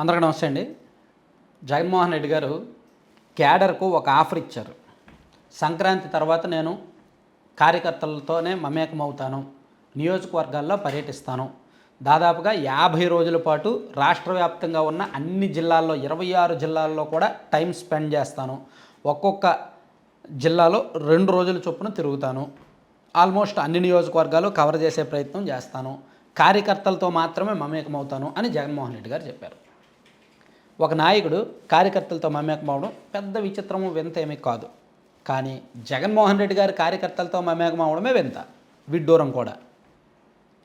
అందరికీ నమస్తే అండి. జగన్మోహన్ రెడ్డి గారు క్యాడర్కు ఒక ఆఫర్ ఇచ్చారు. సంక్రాంతి తర్వాత నేను కార్యకర్తలతోనే మమేకమవుతాను. నియోజకవర్గాల్లో పర్యటిస్తాను. దాదాపుగా యాభై రోజుల పాటు రాష్ట్ర వ్యాప్తంగా ఉన్న అన్ని జిల్లాల్లో ఇరవై ఆరు జిల్లాల్లో కూడా టైం స్పెండ్ చేస్తాను. ఒక్కొక్క జిల్లాలో రెండు రోజుల చొప్పున తిరుగుతాను. ఆల్మోస్ట్ అన్ని నియోజకవర్గాలు కవర్ చేసే ప్రయత్నం చేస్తాను. కార్యకర్తలతో మాత్రమే మమేకమవుతాను అని జగన్మోహన్ రెడ్డి గారు చెప్పారు. ఒక నాయకుడు కార్యకర్తలతో మమేకమవడం పెద్ద విచిత్రము వింత ఏమీ కాదు. కానీ జగన్మోహన్ రెడ్డి గారి కార్యకర్తలతో మమేకం అవడమే వింత విడ్డూరం కూడా.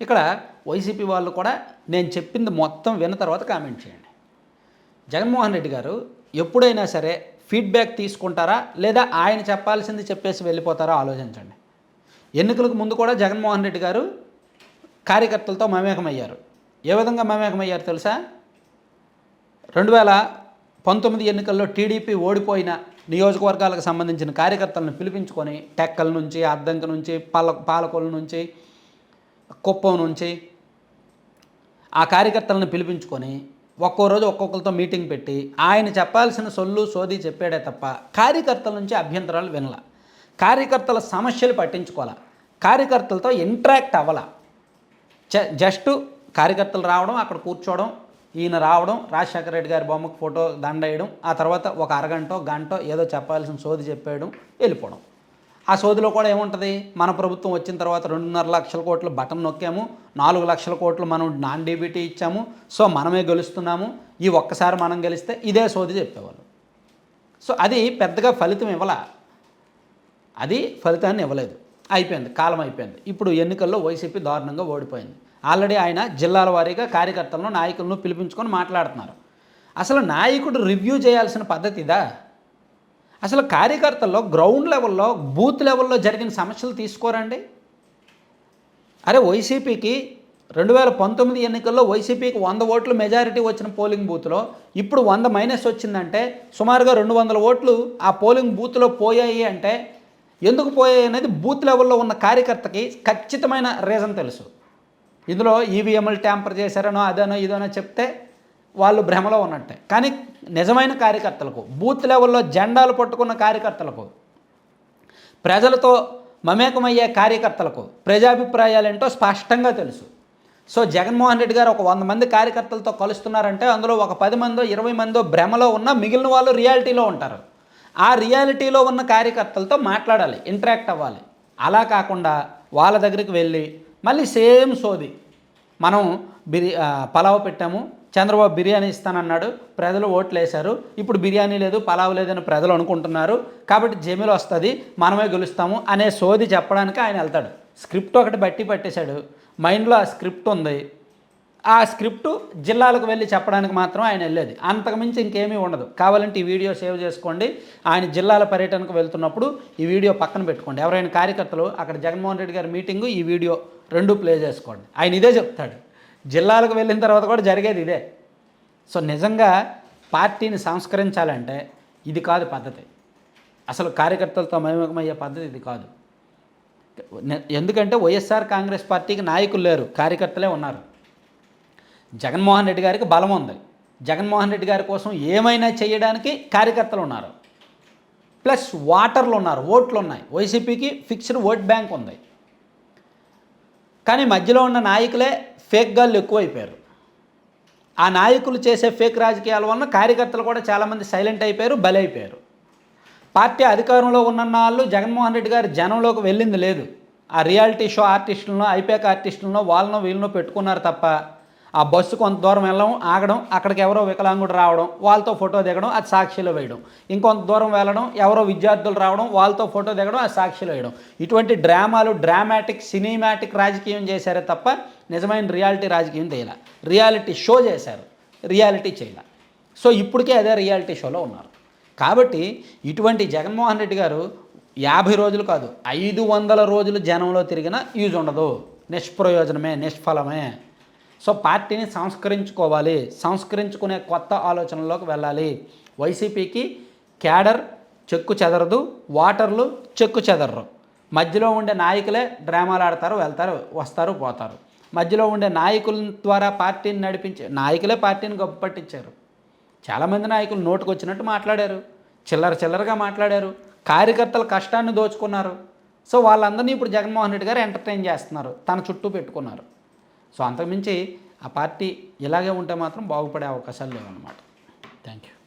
ఇక్కడ వైసీపీ వాళ్ళు కూడా నేను చెప్పింది మొత్తం విన్న తర్వాత కామెంట్ చేయండి. జగన్మోహన్ రెడ్డి గారు ఎప్పుడైనా సరే ఫీడ్బ్యాక్ తీసుకుంటారా లేదా ఆయన చెప్పాల్సింది చెప్పేసి వెళ్ళిపోతారా ఆలోచించండి. ఎన్నికలకు ముందు కూడా జగన్మోహన్ రెడ్డి గారు కార్యకర్తలతో మమేకమయ్యారు. ఏ విధంగా మమేకమయ్యారు తెలుసా? రెండు వేల పంతొమ్మిది ఎన్నికల్లో టీడీపీ ఓడిపోయిన నియోజకవర్గాలకు సంబంధించిన కార్యకర్తలను పిలిపించుకొని టెక్కల నుంచి అద్దంక నుంచి పాల పాలకొల నుంచి కుప్పం నుంచి ఆ కార్యకర్తలను పిలిపించుకొని ఒక్కో రోజు ఒక్కొక్కరితో మీటింగ్ పెట్టి ఆయన చెప్పాల్సిన సొల్లు సోది చెప్పాడే తప్ప కార్యకర్తల నుంచి అభ్యంతరాలు వినల. కార్యకర్తల సమస్యలు పట్టించుకోవాల కార్యకర్తలతో ఇంటరాక్ట్ అవ్వాల. జ- జస్ట్ కార్యకర్తలు రావడం అక్కడ కూర్చోవడం ఈయన రావడం రాజశేఖర రెడ్డి గారి బొమ్మకు ఫోటో దండ వేయడం ఆ తర్వాత ఒక అరగంట గంట ఏదో చెప్పాల్సిన సోది చెప్పేయడం వెళ్ళిపోవడం. ఆ సోదిలో కూడా ఏముంటుంది? మన ప్రభుత్వం వచ్చిన తర్వాత రెండున్నర లక్షల కోట్లు బటన్ నొక్కాము నాలుగు లక్షల కోట్లు మనం నాన్ డీబీటీ ఇచ్చాము సో మనమే గెలుస్తున్నాము ఈ ఒక్కసారి మనం గెలిస్తే ఇదే సోది చెప్పేవాళ్ళు. సో అది పెద్దగా ఫలితం ఇవ్వాల. అది ఫలితాన్ని ఇవ్వలేదు. అయిపోయింది కాలం అయిపోయింది. ఇప్పుడు ఎన్నికల్లో వైసీపీ దారుణంగా ఓడిపోయింది. ఆల్రెడీ ఆయన జిల్లాల వారీగా కార్యకర్తలను నాయకులను పిలిపించుకొని మాట్లాడుతున్నారు. అసలు నాయకుడు రివ్యూ చేయాల్సిన పద్ధతిదా అసలు కార్యకర్తల్లో గ్రౌండ్ లెవెల్లో బూత్ లెవెల్లో జరిగిన సమస్యలు తీసుకోరండి. అరే వైసీపీకి రెండు వేల పంతొమ్మిది ఎన్నికల్లో వైసీపీకి వంద ఓట్లు మెజారిటీ వచ్చిన పోలింగ్ బూత్లో ఇప్పుడు వంద మైనస్ వచ్చిందంటే సుమారుగా రెండు వందల ఓట్లు ఆ పోలింగ్ బూత్లో పోయాయి అంటే ఎందుకు పోయాయి అనేది బూత్ లెవెల్లో ఉన్న కార్యకర్తకి ఖచ్చితమైన రీజన్ తెలుసు. ఇందులో ఈవీఎంలు ట్యాంపర్ చేశారనో అదనో ఇదనో చెప్తే వాళ్ళు భ్రమలో ఉన్నట్టే. కానీ నిజమైన కార్యకర్తలకు బూత్ లెవెల్లో జెండాలు పట్టుకున్న కార్యకర్తలకు ప్రజలతో మమేకమయ్యే కార్యకర్తలకు ప్రజాభిప్రాయాలు ఏంటో స్పష్టంగా తెలుసు. సో జగన్మోహన్ రెడ్డి గారు ఒక వంద మంది కార్యకర్తలతో కలుస్తున్నారంటే అందులో ఒక పది మందో ఇరవై మందో భ్రమలో ఉన్న మిగిలిన వాళ్ళు రియాలిటీలో ఉంటారు. ఆ రియాలిటీలో ఉన్న కార్యకర్తలతో మాట్లాడాలి ఇంటరాక్ట్ అవ్వాలి. అలా కాకుండా వాళ్ళ దగ్గరికి వెళ్ళి మళ్ళీ సేమ్ సోది. మనం బిరి పలావ్ పెట్టాము చంద్రబాబు బిర్యానీ ఇస్తానన్నాడు ప్రజలు ఓట్లు వేశారు ఇప్పుడు బిర్యానీ లేదు పలావ్ లేదని ప్రజలు అనుకుంటున్నారు కాబట్టి జమీలు వస్తుంది మనమే గెలుస్తాము అనే సోది చెప్పడానికి ఆయన వెళ్తాడు. స్క్రిప్ట్ ఒకటి బట్టి పట్టేశాడు. మైండ్లో ఆ స్క్రిప్ట్ ఉంది. ఆ స్క్రిప్ట్ జిల్లాలకు వెళ్ళి చెప్పడానికి మాత్రం ఆయన వెళ్ళేది. అంతకుమించి ఇంకేమీ ఉండదు. కావాలంటే ఈ వీడియో సేవ్ చేసుకోండి. ఆయన జిల్లాల పర్యటనకు వెళ్తున్నప్పుడు ఈ వీడియో పక్కన పెట్టుకోండి. ఎవరైనా కార్యకర్తలు అక్కడ జగన్మోహన్ రెడ్డి గారి మీటింగు ఈ వీడియో రెండు ప్లే చేసుకోండి. ఆయన ఇదే చెప్తాడు. జిల్లాలకు వెళ్ళిన తర్వాత కూడా జరిగేది ఇదే. సో నిజంగా పార్టీని సంస్కరించాలంటే ఇది కాదు పద్ధతి. అసలు కార్యకర్తలతో మమేకమయ్యే పద్ధతి ఇది కాదు. ఎందుకంటే వైఎస్ఆర్ కాంగ్రెస్ పార్టీకి నాయకులు లేరు. కార్యకర్తలే ఉన్నారు. జగన్మోహన్ రెడ్డి గారికి బలం ఉంది. జగన్మోహన్ రెడ్డి గారి కోసం ఏమైనా చేయడానికి కార్యకర్తలు ఉన్నారు. ప్లస్ వాటర్లు ఉన్నారు ఓట్లు ఉన్నాయి. వైసీపీకి ఫిక్స్డ్ ఓట్ బ్యాంక్ ఉంది. కానీ మధ్యలో ఉన్న నాయకులే ఫేక్ గాళ్ళు ఎక్కువైపోయారు. ఆ నాయకులు చేసే ఫేక్ రాజకీయాల వలన కార్యకర్తలు కూడా చాలామంది సైలెంట్ అయిపోయారు బలైపోయారు. పార్టీ అధికారంలో ఉన్న వాళ్ళు జగన్మోహన్ రెడ్డి గారు జనంలోకి వెళ్ళింది లేదు. ఆ రియాలిటీ షో ఆర్టిస్టులను ఐపాక్ ఆర్టిస్టులను వాళ్ళను వీళ్ళను పెట్టుకున్నారు తప్ప ఆ బస్సు కొంత దూరం వెళ్ళడం ఆగడం అక్కడికి ఎవరో వికలాంగుడు రావడం వాళ్ళతో ఫోటో దిగడం అది సాక్షిలో వేయడం. ఇంకొంత దూరం వెళ్ళడం ఎవరో విద్యార్థులు రావడం వాళ్ళతో ఫోటో దిగడం అది సాక్షిలో వేయడం. ఇటువంటి డ్రామాలు డ్రామాటిక్ సినిమాటిక్ రాజకీయం చేశారే తప్ప నిజమైన రియాలిటీ రాజకీయం చేయాల. రియాలిటీ షో చేశారు. రియాలిటీ చేయాల. సో ఇప్పటికే అదే రియాలిటీ షోలో ఉన్నారు. కాబట్టి ఇటువంటి జగన్మోహన్ రెడ్డి గారు యాభై రోజులు కాదు ఐదు వందల రోజులు జనంలో తిరిగినా యూజ్ ఉండదు. నిష్ప్రయోజనమే నిష్ఫలమే. సో పార్టీని సంస్కరించుకోవాలి సంస్కరించుకునే కొత్త ఆలోచనలోకి వెళ్ళాలి. వైసీపీకి క్యాడర్ చెక్కు చెదరదు వాటర్లు చెక్కు చెదరరు. మధ్యలో ఉండే నాయకులే డ్రామాలు ఆడతారు వెళ్తారు వస్తారు పోతారు. మధ్యలో ఉండే నాయకుల ద్వారా పార్టీని నడిపించే నాయకులే పార్టీని గొప్ప పట్టించారు చాలామంది నాయకులు నోటుకు వచ్చినట్టు మాట్లాడారు చిల్లర చిల్లరగా మాట్లాడారు కార్యకర్తల కష్టాన్ని దోచుకున్నారు. సో వాళ్ళందరినీ ఇప్పుడు జగన్మోహన్ రెడ్డి గారు ఎంటర్టైన్ చేస్తున్నారు తన చుట్టూ పెట్టుకున్నారు. సో అంతకుమించి ఆ పార్టీ ఇలాగే ఉంటే మాత్రం బాగుపడే అవకాశాలు లేవన్నమాట. Thank you